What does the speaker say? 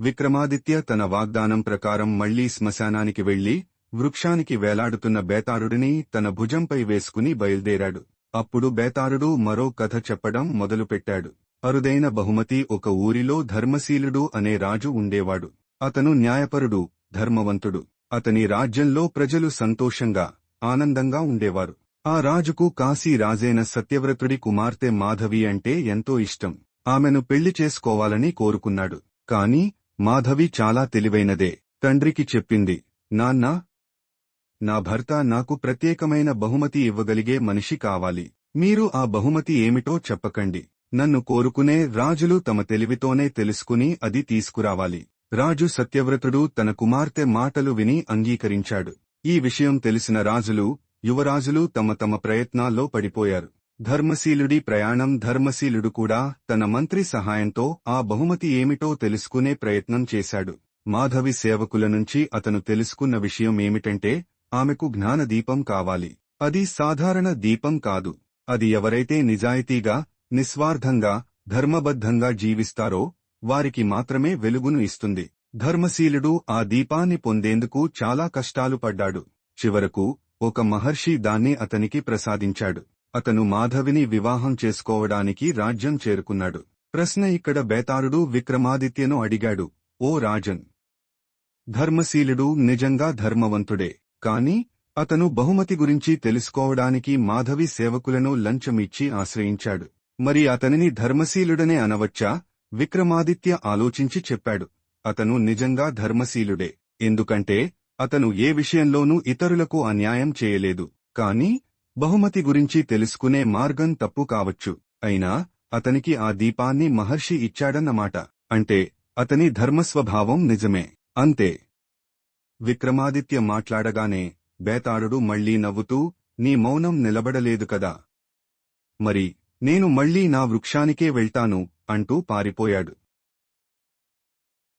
విక్రమాదిత్య తన వాగ్దానం ప్రకారం మళ్ళీ శ్మశానానికి వెళ్ళి వృక్షానికి వేలాడుతున్న బేతారుడిని తన భుజంపై వేసుకుని బయల్దేరాడు. అప్పుడు బేతారుడు మరో కథ చెప్పడం మొదలుపెట్టాడు. అరుదైన బహుమతి ఒక ఊరిలో ధర్మశీలుడు అనే రాజు ఉండేవాడు. అతను న్యాయపరుడు ధర్మవంతుడు. అతని రాజ్యంలో ప్రజలు సంతోషంగా ఆనందంగా ఉండేవారు. ఆ రాజుకు కాశీ రాజైన సత్యవ్రతుడి కుమార్తె మాధవి అంటే ఎంతో ఇష్టం. ఆమెను పెళ్ళి చేసుకోవాలని కోరుకున్నాడు. కాని మాధవి చాలా తెలివైనదే. తండ్రికి చెప్పింది నాన్నా నా భర్త నాకు ప్రత్యేకమైన బహుమతి ఇవ్వగలిగే మనిషి కావాలి. మీరు ఆ బహుమతి ఏమిటో చెప్పకండి. నన్ను కోరుకునే రాజులు తమ తెలివితోనే తెలుసుకుని అది తీసుకురావాలి. రాజు సత్యవ్రతుడు తన కుమార్తె మాటలు విని అంగీకరించాడు. ఈ విషయం తెలిసిన రాజులు యువరాజులు తమ తమ ప్రయత్నాల్లో పడిపోయారు. ధర్మశీలుడి ప్రయాణం ధర్మశీలుడు కూడా తన మంత్రి సహాయంతో ఆ బహుమతి ఏమిటో తెలుసుకునే ప్రయత్నం చేశాడు. మాధవి సేవకుల నుంచి అతను తెలుసుకున్న విషయం ఏమిటంటే ఆమెకు జ్ఞానదీపం కావాలి. అది సాధారణ దీపం కాదు. అది ఎవరైతే నిజాయితీగా నిస్వార్థంగా ధర్మబద్ధంగా జీవిస్తారో వారికి మాత్రమే వెలుగును ఇస్తుంది. ధర్మశీలుడు ఆ దీపాన్ని పొందేందుకు చాలా కష్టాలు పడ్డాడు. చివరకు ఒక మహర్షి దాన్ని అతనికి ప్రసాదించాడు. అతను మాధవిని వివాహం చేసుకోవడానికి రాజ్యం చేరుకున్నాడు. ప్రశ్న ఇక్కడ బేతారుడు విక్రమాదిత్యను అడిగాడు ఓ రాజన్! ధర్మశీలుడు నిజంగా ధర్మవంతుడే. కాని అతను బహుమతి గురించి తెలుసుకోవడానికి మాధవి సేవకులను లంచమిచ్చి ఆశ్రయించాడు. మరి అతనిని ధర్మశీలుడనే అనవచ్చా విక్రమాదిత్య ఆలోచించి చెప్పాడు అతను నిజంగా ధర్మశీలుడే. ఎందుకంటే అతను ఏ విషయంలోనూ ఇతరులకు అన్యాయం చేయలేదు. కాని బహుమతి గురించి తెలుసుకునే మార్గం తప్పు కావచ్చు. అయినా అతనికి ఆ దీపాన్ని మహర్షి ఇచ్చాడన్నమాట. అంటే అతని ధర్మస్వభావం నిజమే. అంతే. విక్రమాదిత్య మాట్లాడగానే బేతాళుడు మళ్ళీ నవ్వుతూ నీ మౌనం నిలబడలేదు కదా. మరి నేను మళ్ళీ నా వృక్షానికే వెళ్తాను అంటూ పారిపోయాడు.